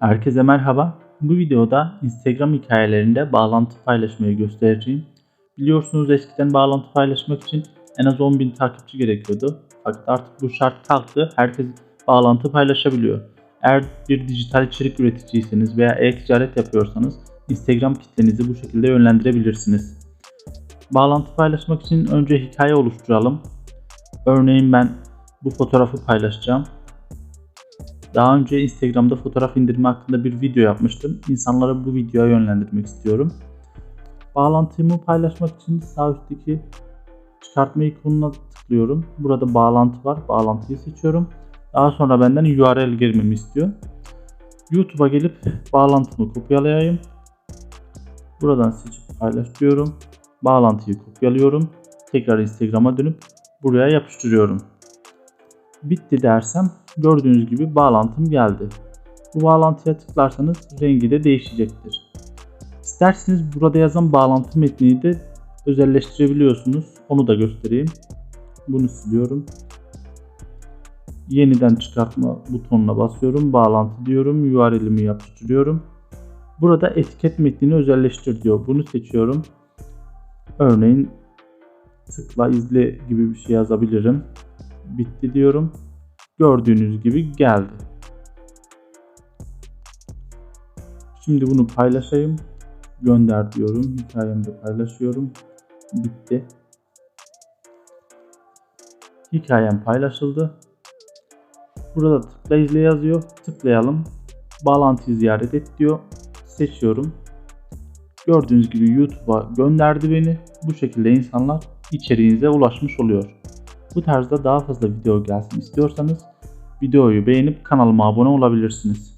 Herkese merhaba. Bu videoda Instagram hikayelerinde bağlantı paylaşmayı göstereceğim. Biliyorsunuz eskiden bağlantı paylaşmak için en az 10.000 takipçi gerekiyordu. Fakat artık bu şart kalktı. Herkes bağlantı paylaşabiliyor. Eğer bir dijital içerik üreticiyseniz veya e-ticaret yapıyorsanız Instagram kitlenizi bu şekilde yönlendirebilirsiniz. Bağlantı paylaşmak için önce hikaye oluşturalım. Örneğin ben bu fotoğrafı paylaşacağım. Daha önce Instagram'da fotoğraf indirme hakkında bir video yapmıştım. İnsanları bu videoya yönlendirmek istiyorum. Bağlantımı paylaşmak için sağ üstteki çıkartma ikonuna tıklıyorum. Burada bağlantı var. Bağlantıyı seçiyorum. Daha sonra benden URL girmemi istiyor. YouTube'a gelip bağlantımı kopyalayayım. Buradan seçip paylaş diyorum. Bağlantıyı kopyalıyorum. Tekrar Instagram'a dönüp buraya yapıştırıyorum. Bitti dersem gördüğünüz gibi bağlantım geldi. Bu bağlantıya tıklarsanız rengi de değişecektir. İsterseniz burada yazan bağlantı metnini de özelleştirebiliyorsunuz. Onu da göstereyim. Bunu siliyorum. Yeniden çıkartma butonuna basıyorum. Bağlantı diyorum. URL'imi yapıştırıyorum. Burada etiket metnini özelleştir diyor. Bunu seçiyorum. Örneğin tıkla izle gibi bir şey yazabilirim. Bitti diyorum. Gördüğünüz gibi geldi. Şimdi bunu paylaşayım. Gönder diyorum. Hikayemde paylaşıyorum. Bitti. Hikayem paylaşıldı. Burada tıkla izle yazıyor. Tıklayalım. Bağlantıyı ziyaret et diyor. Seçiyorum. Gördüğünüz gibi YouTube'a gönderdi beni. Bu şekilde insanlar içeriğinize ulaşmış oluyor. Bu tarzda daha fazla video gelsin istiyorsanız videoyu beğenip kanalıma abone olabilirsiniz.